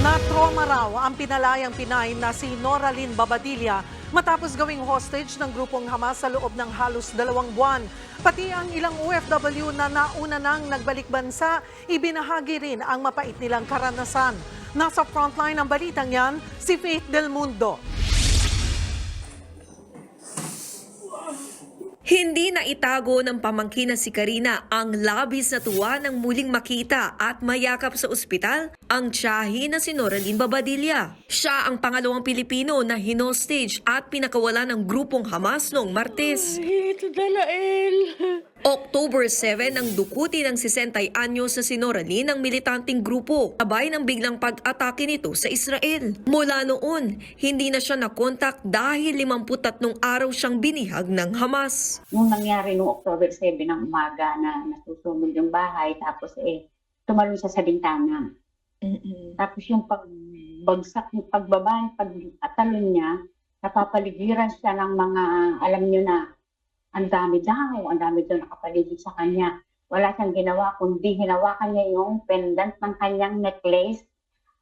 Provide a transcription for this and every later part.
Na-trauma raw ang pinalayang Pinay na si Noraline Babadilla matapos gawing hostage ng grupong Hamas sa loob ng halos dalawang buwan. Pati ang ilang OFW na nauna nang nagbalik bansa, ibinahagi rin ang mapait nilang karanasan. Nasa frontline ng balitang yan, si Faith Del Mundo. Hindi na itago ng pamangkin na si Karina ang labis na tuwa ng muling makita at mayakap sa ospital ang tiyahin na si Noraline Babadilla. Siya ang pangalawang Pilipino na hinostage at pinakawala ng grupong Hamas noong Martes. Ito dalael. October 7 nang dukuti ng 60 anyos na si Noraline ng militanteng grupo, sabay ng biglang pag-atake nito sa Israel. Mula noon, hindi na siya nakontak dahil 53 araw siyang binihag ng Hamas. Nung nangyari noong October 7 ng umaga na nasusunog yung bahay, tapos eh, tumalon siya sa bintana. Tapos yung pagbagsak, yung pagbaba, pag-atalon niya, napapaligiran siya ng mga, alam niyo na, ang dami daw, ang dami daw nakapaligid sa kanya. Wala siyang ginawa, kundi hinawakan niya yung pendant ng kanyang necklace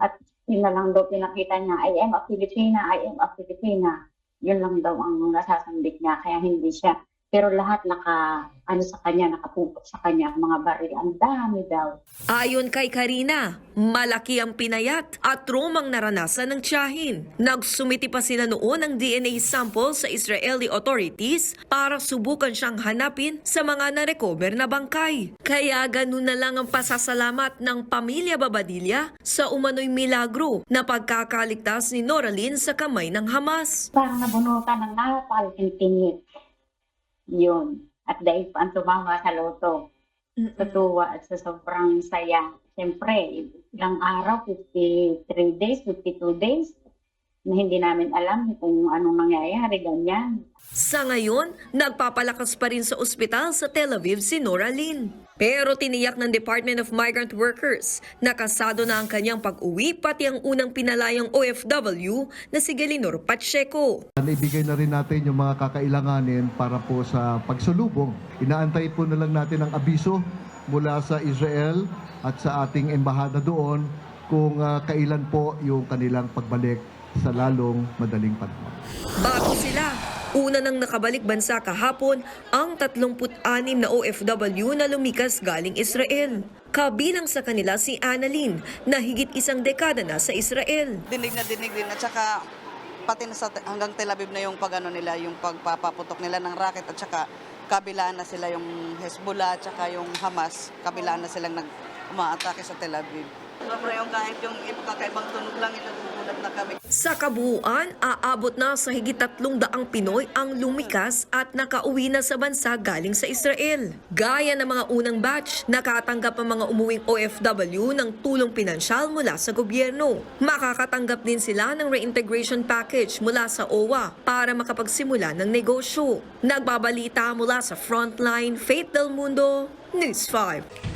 at yun na lang daw pinakita niya, I am a Filipina, I am a Filipina. Yun lang daw ang nasasambit niya, kaya hindi siya. Pero lahat naka, ano sa kanya, nakapupot sa kanya, ang mga baril, ang dami daw. Ayon kay Karina, malaki ang pinayat at tromang naranasan ng tiyahin. Nagsumiti pa sila noon ng DNA sample sa Israeli authorities para subukan siyang hanapin sa mga narecover na bangkay. Kaya ganun na lang ang pasasalamat ng pamilya Babadilla sa umano'y milagro na pagkakaligtas ni Noraline sa kamay ng Hamas. Parang nabunutan ng napakalaking tingit. Yun. At dahil pa ang tumama sa loto. Tutuwa at sa sobrang saya. Siyempre, ilang araw, 53 days, 52 days, na hindi namin alam kung anong mangyayari, ganyan. Sa ngayon, nagpapalakas pa rin sa ospital sa Tel Aviv si Noraline. Pero tiniyak ng Department of Migrant Workers na kasado na ang kanyang pag-uwi pati ang unang pinalayang OFW na si Galinor Pacheco. Naibigay na rin natin yung mga kakailanganin para po sa pagsulubong. Inaantay po na lang natin ang abiso mula sa Israel at sa ating embahada doon kung ah, kailan po yung kanilang pagbalik sa lalong madaling panahon. Bago sila, una nang nakabalik bansa kahapon ang 36 na OFW na lumikas galing Israel. Kabilang sa kanila si Annalyn na higit isang dekada na sa Israel. dinig na dinig din at saka pati na sa hanggang Tel Aviv na yung pagano nila yung pagpapaputok nila ng rocket at saka kabilaan na sila yung Hezbollah at saka yung Hamas kabilaan na silang nag umaatake sa Tel Aviv. Yung kahit yung kakaibang tunog lang inutugulat na kami. Sa kabuuan, aabot na sa higit tatlong daang Pinoy ang lumikas at nakauwi na sa bansa galing sa Israel. Gaya ng mga unang batch, nakatanggap ang mga umuwing OFW ng tulong pinansyal mula sa gobyerno. Makakatanggap din sila ng reintegration package mula sa OWA para makapagsimula ng negosyo. Nagbabalita mula sa Frontline, Faith Del Mundo, News 5.